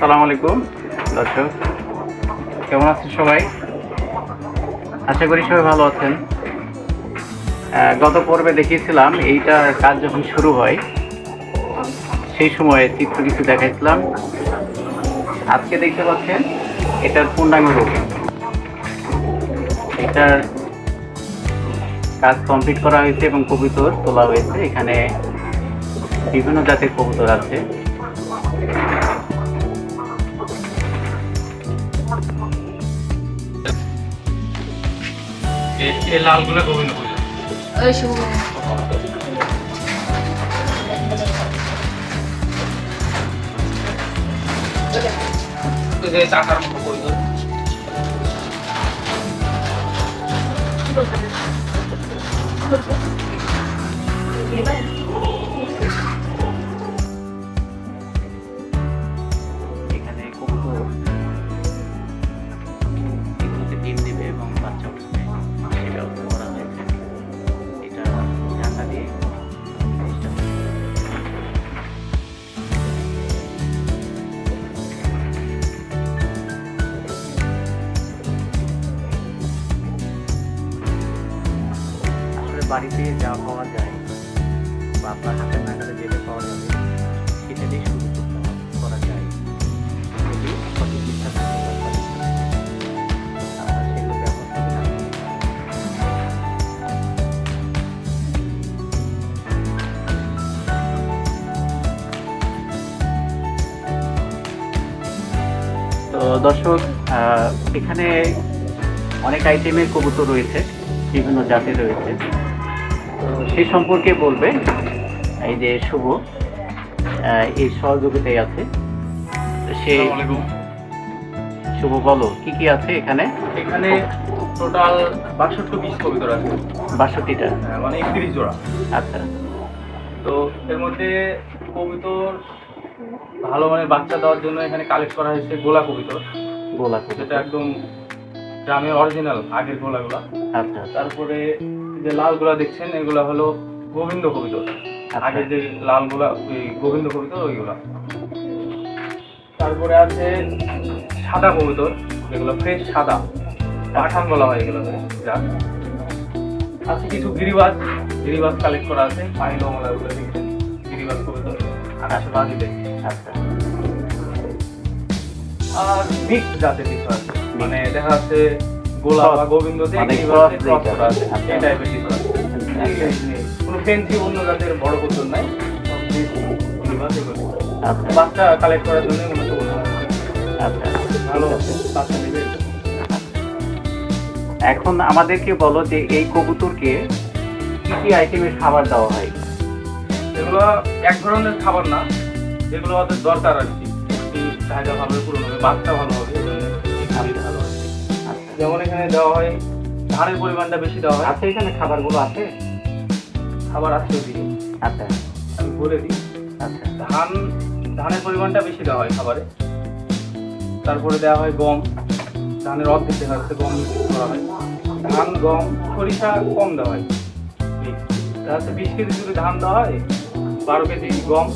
আসসালামু আলাইকুম। দর্শক, কেমন আছেন সবাই? আশা করি সবাই ভালো আছেন। গত পর্বে দেখিয়েছিলাম এইটার কাজ যখন শুরু হয়, সেই সময়ে চিত্র কিছু দেখাইছিলাম। আজকে দেখতে পাচ্ছেন, এটার পূর্ণাঙ্গ রূপ। এটার কাজ কমপ্লিট করা হয়েছে এবং কবুতর তোলা হয়েছে। এখানে বিভিন্ন জাতের কবুতর আছে। এই লালগুলো গোবিন্দ পুজো। চাকার মতো করি ধরে। এখানে যায় বা আপনার হাতের পাওয়া যাবে, সেটা দিয়ে শুরু করা যায়। তো দর্শক এখানে অনেক আইটেমের কবুতর রয়েছে, বিভিন্ন জাতের রয়েছে। তো সেই সম্পর্কে বলবে। এই যে শুভ এই সহযোগিতায় আছে। সে শুভ বলো কি কি আছে এখানে? এখানে টোটাল বাষট্টি পিস কবিতর আছে। বাষট্টিটা? হ্যাঁ, মানে একত্রিশ জোড়া। আচ্ছা। তো এর মধ্যে কবিতর ভালো মানে বাচ্চা দেওয়ার জন্য এখানে কালেক্ট করা হয়েছে গোলা কবিতর। গোলা যেটা একদম গ্রামের অরিজিনাল আগের গোলাগুলা। আচ্ছা। তারপরে যে লালগুলা দেখছেন এগুলা হলো গোবিন্দ কবিতর আচ্ছা। আগে যে লালগুলা ওই গোবিন্দ কবিতর ওইগুলা। তারপরে আছে সাদা কবুতর যেগুলো ফ্রেশ সাদা। পাঠান বলা হয় এগুলো যা। আছে কিছু গিরিবাজ গিরিবাজ কালেক্ট করা আছে পানি লমলা গুলো দেখছেন গিরিবাজ কবুতর আর আছে বাজিতে আচ্ছা। আর মিক্স জাতের কিছু আছে। মানে দেখা যাচ্ছে গোলা বা গোবিন্দ মানে এই নেই। কোনো ফেন্সি অন্য জাতের বড় নাই। আচ্ছা। বাচ্চা কালেক্ট করার জন্য মূলত হয়। আচ্ছা। ভালো বাচ্চা নেবে। এখন আমাদেরকে বলো যে এই কবুতরকে কি কি আইটেমের খাবার দেওয়া হয়? এগুলো এক ধরনের খাবার না যেগুলো ওদের দরকার আর কি। চাহিদা ভালো হবে পূরণ হবে বাচ্চা ভালো হবে ভালো হয়। আচ্ছা যেমন এখানে দেওয়া হয় ধানের পরিমাণটা বেশি দেওয়া হয়। আছে এখানে খাবারগুলো আছে? খাবার আছে ওদিকে আচ্ছা। আমি বলে দিই। আচ্ছা। ধান ধানের পরিমাণটা বেশি দেওয়া হয় খাবারে। তারপরে দেওয়া হয় গম। ধানের অর্ধেক দেখা যাচ্ছে গম করা হয়। ধান গম সরিষা কম দেওয়া হয়। দেখা বিশ কেজি যদি ধান দেওয়া হয় বারো কেজি গম।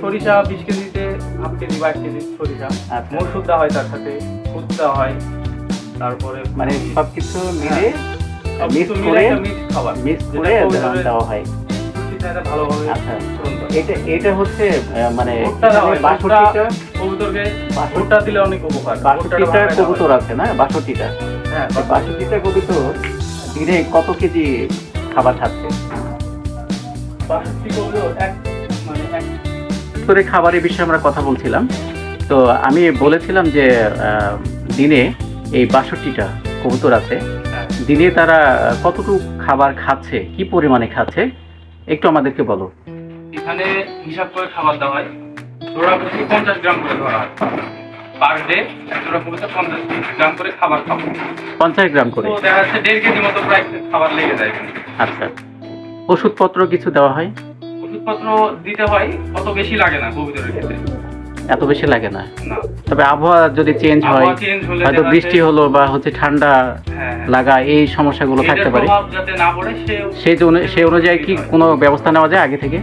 সরিষা বিশ কেজিতে হাফ কেজি বাইশ কেজি সরিষা। আচ্ছা। মসুর দেওয়া হয় তার সাথে খুদ দেওয়া হয়। তারপরে মানে সবকিছু মিলে মিক্স করে মিক্স করে দেওয়া হয়। আচ্ছা। এটা এটা হচ্ছে মানে ভুট্টা দেওয়া বাষট্টিটা কবুতরকে বাষট্টি- ভুট্টা দিলে অনেক উপকার বাষট্টিটা কবুতর আছে না? বাষট্টিটা। হ্যাঁ বাষট্টিটা কবুতর দিনে কত কেজি খাবার খাচ্ছে বাষট্টি কবুতর এক মানে এক খাবারের বিষয়ে আমরা কথা বলছিলাম। তো আমি বলেছিলাম যে দিনে এই বাষট্টিটা কবুতর আছে। দিনে তারা কতটুকু খাবার খাচ্ছে কি পরিমাণে খাচ্ছে একটু আমাদেরকে বলো। এখানে হিসাব করে খাবার দেওয়া হয়। জোড়া প্রতি পঞ্চাশ গ্রাম করে ধরা হয়। পার ডে জোড়া কবুতর পঞ্চাশ গ্রাম করে খাবার খাব। পঞ্চাশ গ্রাম করে। দেখা যাচ্ছে দেড় কেজি মতো প্রায় খাবার লেগে যায় আচ্ছা। ওষুধপত্র কিছু দেওয়া হয়? ওষুধপত্র দিতে হয় অত বেশি লাগে না কবুতরের ক্ষেত্রে। এত বেশি লাগে না। তবে আবহাওয়া যদি চেঞ্জ হয় হয়তো বৃষ্টি হলো বা হচ্ছে ঠান্ডা হ্যাঁ লাগা এই সমস্যাগুলো থাকতে পারে। সেই সেই অনুযায়ী কি কোনো ব্যবস্থা নেওয়া যায় আগে থেকে?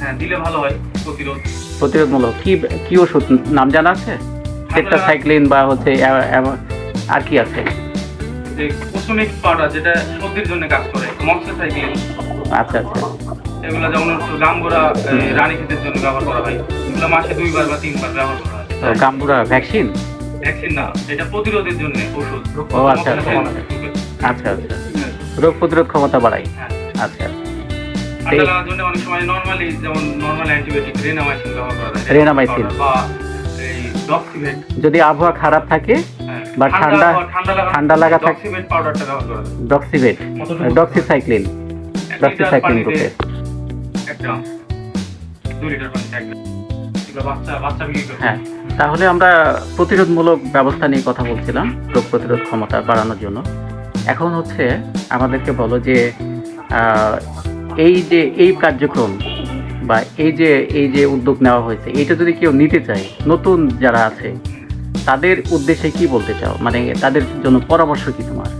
হ্যাঁ দিলে ভালো হয় প্রতিরোধ। প্রতিরোধমূলক। কি কি ওষুধ? নাম জানা আছে? টেট্রাসাইক্লিন বা হচ্ছে আর কি আছে? কুসুমিক পাউডার যেটা সর্দির জন্য কাজ করে মক্সিসাইক্লিন আচ্ছা আচ্ছা। এগুলো যেমন হচ্ছে গাম্বুরা রানী ক্ষেতের জন্য ব্যবহার করা হয়। এগুলো মাসে দুইবার বা তিনবার ব্যবহার করা হয়। গাম্বুরা ভ্যাকসিন ভ্যাকসিন না এটা প্রতিরোধের জন্য ওষুধ ও, আচ্ছা, আচ্ছা, আচ্ছা আচ্ছা। রোগ প্রতিরোধ ক্ষমতা বাড়ায়। হ্যাঁ। আচ্ছা। ঠান্ডা জন্য অনেক সময় নর্মালি যেমন নর্মাল অ্যান্টিবায়োটিক রেনামাইসিন ব্যবহার করা যায়। Renamycin। বা এই ডক্সিভেট যদি আবহাওয়া খারাপ থাকে হ্যাঁ। বা ঠান্ডা- ঠান্ডা লাগা থাক- ডক্সিভেট পাউডারটা ব্যবহার করা যায়। ডক্সিভেট ডক্সিসাইক্লিন ডক্সিসাইক্লিন রূপে। হ্যাঁ তাহলে আমরা প্রতিরোধমূলক ব্যবস্থা নিয়ে কথা বলছিলাম, রোগ প্রতিরোধ ক্ষমতা বাড়ানোর জন্য। এখন হচ্ছে আমাদেরকে বলো যে এই যে, এই কার্যক্রম বা এই যে এই যে উদ্যোগ নেওয়া হয়েছে, এটা যদি কেউ নিতে চায়, নতুন যারা আছে, তাদের উদ্দেশ্যে কি বলতে চাও? মানে তাদের জন্য পরামর্শ কি তোমার?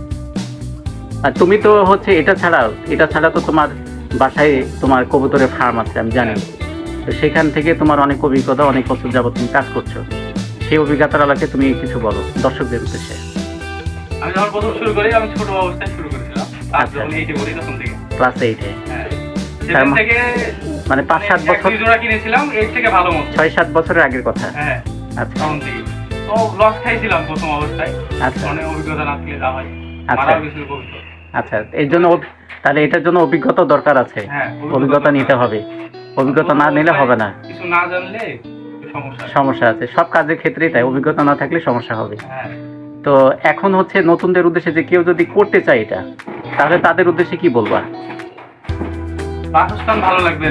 আর তুমি তো হচ্ছে এটা ছাড়াও, এটা ছাড়া তো তোমার বাসায় তোমার কবুতরের ফার্ম আছে আমি জানি। তো সেখান থেকে তোমার অনেক অভিজ্ঞতা অনেক বছর যাবত তুমি কাজ করছ। সেই অভিজ্ঞতার আলোকে তুমি কিছু বলো দর্শকদের উদ্দেশ্যে। আমি যখন প্রথম শুরু করি আমি ছোট অবস্থায় শুরু করেছিলাম। আচ্ছা। ক্লাস এইটে হ্যাঁ। মানে পাঁচ সাত বছর জোড়া কিনেছিলাম এর থেকে ভালো মতো। ছয় সাত বছরের আগের কথা। হ্যাঁ। আচ্ছা। তো লস খাইছিলাম প্রথম অবস্থায়। আচ্ছা। অনেক অভিজ্ঞতা না হয়। আচ্ছা। আচ্ছা। এর জন্য তাহলে এটার জন্য অভিজ্ঞতা দরকার আছে। হ্যাঁ অভিজ্ঞতা নিতে হবে। অভিজ্ঞতা না নিলে হবে না। কিছু না জানলে সমস্যা আছে। সব কাজের ক্ষেত্রেই তাই অভিজ্ঞতা না থাকলে সমস্যা হবে। হ্যাঁ। তো এখন হচ্ছে নতুনদের উদ্দেশ্যে যে কেউ যদি করতে চায় এটা তাহলে তাদের উদ্দেশ্যে কি বলবা? বাসস্থান ভালো লাগবে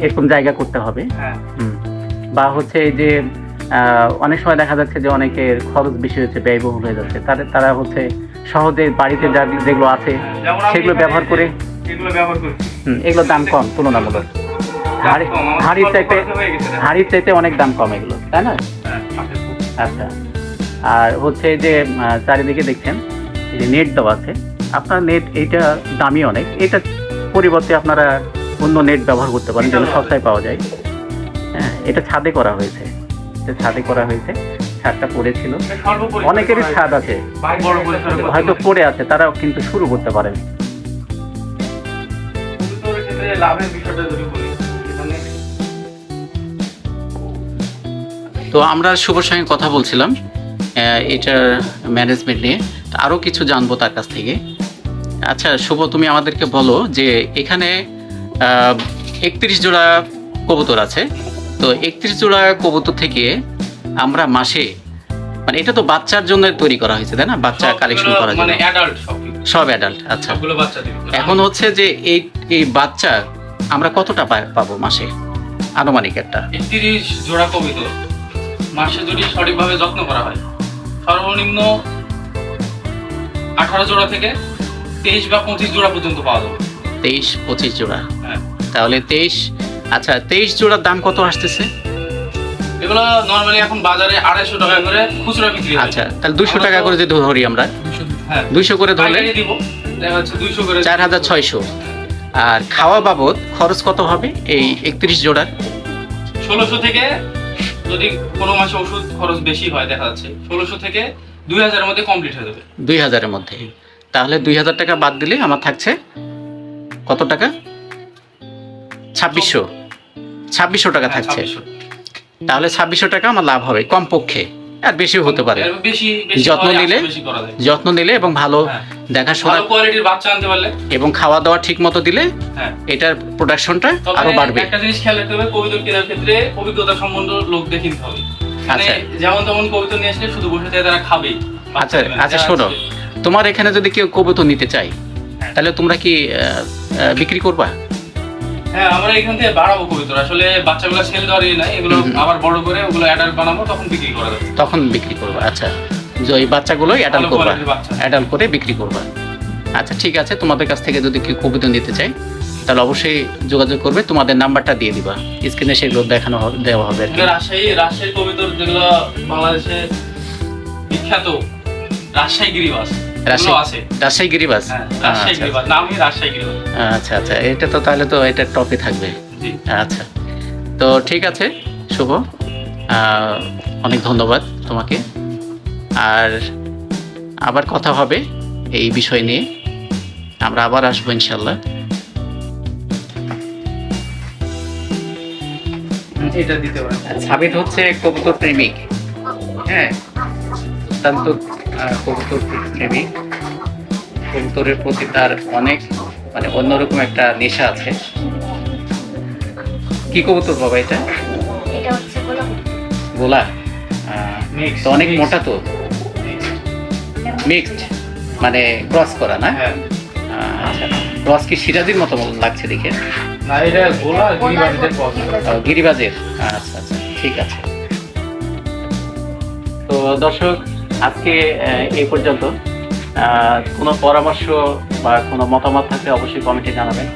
এরকম। জায়গা করতে হবে। হ্যাঁ। বা হচ্ছে এই যে আহ, অনেক সময় দেখা যাচ্ছে যে অনেকের খরচ বেশি হচ্ছে ব্যয়বহুল হয়ে যাচ্ছে। তাদের তারা হচ্ছে সহজে বাড়িতে যা যেগুলো আছে সেগুলো ব্যবহার করে এগুলো দাম কম তুলনামূলক। হাড়ির চাইতে। হাড়ির চাইতে অনেক দাম কম এগুলো তাই না। আচ্ছা। আর হচ্ছে যে চারিদিকে দেখছেন যে নেট দেওয়া আছে আপনার নেট এইটা দামি অনেক এটা পরিবর্তে আপনারা অন্য নেট ব্যবহার করতে পারেন যেন সস্তায় পাওয়া যায়। হ্যাঁ এটা ছাদে করা হয়েছে। এটা ছাদে করা হয়েছে। ছাদটা পড়েছিল। অনেকেরই করা ছাদ আছে। হয়তো। পড়ে আছে তারাও কিন্তু শুরু করতে পারেন লাভের বিষয়টা যদি বলি তো আমরা শুভর সঙ্গে কথা বলছিলাম আহ, এটার ম্যানেজমেন্ট নিয়ে। আরও কিছু জানব তার কাছ থেকে। আচ্ছা শুভ তুমি আমাদেরকে বলো যে এখানে একত্রিশ জোড়া কবুতর আছে। তো একত্রিশ জোড়া কবুতর থেকে আমরা মাসে মানে এটা তো বাচ্চার জন্য তৈরি করা হয়েছে তাই না? বাচ্চা কালেকশন করার জন্য। মানে সব অ্যাডাল্ট আচ্ছা। এখন হচ্ছে যে এই এই বাচ্চা আমরা কতটা পাবো মাসে? আনুমানিক একটা। একত্রিশ জোড়া কবিতর মাসে যদি সঠিকভাবে যত্ন করা হয় সর্বনিম্ন আঠারো জোড়া থেকে তেইশ বা পঁচিশ জোড়া পর্যন্ত পাওয়া যাবে। তেইশ পঁচিশ জোড়া। হ্যাঁ। তাহলে তেইশ আচ্ছা তেইশ জোড়ার দাম কত আসতেছে? এগুলো নর্মালি এখন বাজারে আড়াইশো টাকা করে খুচরা বিক্রি আচ্ছা তাহলে দুশো টাকা করে যদি ধরি আমরা হ্যাঁ। দুইশো করে ধরলে? চার হাজার ছয়শো। আর খাওয়া বাবদ খরচ কত হবে এই একত্রিশ জোড়ার? ষোলোশো থেকে যদি কোনো মাসে ওষুধ খরচ বেশি হয় দেখা যাচ্ছে ষোলোশো থেকে দুই হাজারের মধ্যে কমপ্লিট হয়ে যাবে। দুই হাজারের মধ্যে। তাহলে দুই হাজার টাকা বাদ দিলে আমার থাকছে কত টাকা? ছাব্বিশশো। ছাব্বিশশো টাকা হ্যাঁ, থাকছে। 2600 তাহলে ছাব্বিশশো টাকা আমার লাভ হবে কমপক্ষে। আর বেশিও হতে পারে। যত্ন নিলে? যত্ন নিলে এবং ভালো হ্যাঁ। দেখাশোনা এবং খাওয়া দাওয়া ঠিক মতো দিলে হ্যাঁ। এটার প্রোডাকশনটা আরও বাড়বে। একটা জিনিস খেয়াল রাখতে হবে কবিতর কেনার ক্ষেত্রে অভিজ্ঞতা সম্বন্ধ লোক দেখে নিতে হবে। মানে আচ্ছা। যেমন তেমন কবিতর নিয়ে আসলে শুধু বসে থেকে তারা বাচ্চা আচ্ছা আচ্ছা শোনো। তোমার এখানে যদি কেউ কবুতর নিতে চায় হ্যাঁ। তাহলে তোমরা কি বিক্রি করবা? হ্যাঁ আমরা এখান থেকে বাড়াবো কবিতর আসলে বাচ্চাগুলো সেল দেওয়ার ইয়ে নাই এগুলো। আবার বড় করে ওগুলো অ্যাডাল্ট বানাবো তখন বিক্রি করা যাবে তখন বিক্রি করবা আচ্ছা। যে ওই বাচ্চাগুলোই অ্যাডাল্ট করবা। অ্যাডাল্ট করে বিক্রি করবা। আচ্ছা ঠিক আছে তোমাদের কাছ থেকে যদি কেউ কবুতর নিতে চায় তাহলে অবশ্যই যোগাযোগ করবে তোমাদের নাম্বারটা দিয়ে দিবা। স্ক্রিনে সেগুলো দেখানো দেওয়া হবে রাজশাহী রাজশাহী কবিতর যেগুলো বাংলাদেশে বিখ্যাত রাজশাহী গিরিবাস। রাজশাহী গিরিবাস? হ্যাঁ আচ্ছা, গিরিবাস। আচ্ছা। আচ্ছা এটা তো তাহলে তো এটা টপে থাকবে। আচ্ছা। তো ঠিক আছে শুভ। অনেক ধন্যবাদ তোমাকে। আর আবার কথা হবে এই বিষয় নিয়ে। আমরা আবার আসব ইনশাল্লাহ সাবিত হচ্ছে কবুতর প্রেমিক। হ্যাঁ। অত্যন্ত কবুতর প্রেমিক কবুতরের প্রতি তার অনেক মানে অন্যরকম একটা নেশা আছে। কি কবুতর বাবা এটা? এটা হচ্ছে গোলাপ। গোলা তো অনেক মোটা তো। মিক্সড মানে ক্রস করা না? হ্যাঁ। আচ্ছা ক্রস কি সিরাজির মতো লাগছে দেখে? গিরিবাজের। আচ্ছা আচ্ছা ঠিক আছে। তো দর্শক আজকে এই পর্যন্ত। কোনো পরামর্শ বা কোনো মতামত থাকলে অবশ্যই কমেন্টে জানাবেন।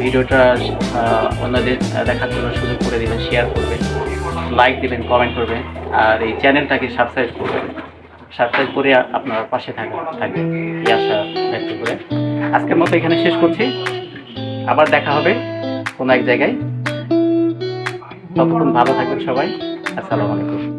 ভিডিওটা অন্যদের দেখার জন্য সুযোগ করে দিবেন শেয়ার করবেন লাইক দিবেন কমেন্ট করবেন। আর এই চ্যানেলটাকে সাবস্ক্রাইব করবেন। সাবস্ক্রাইব করে আপনার পাশে থাকবেন থাকবেন। এই আশা ব্যক্ত করে। আজকের মতো এখানে শেষ করছি। আবার দেখা হবে কোনো এক জায়গায়। ততক্ষণ ভালো থাকবেন সবাই। আসসালামু আলাইকুম।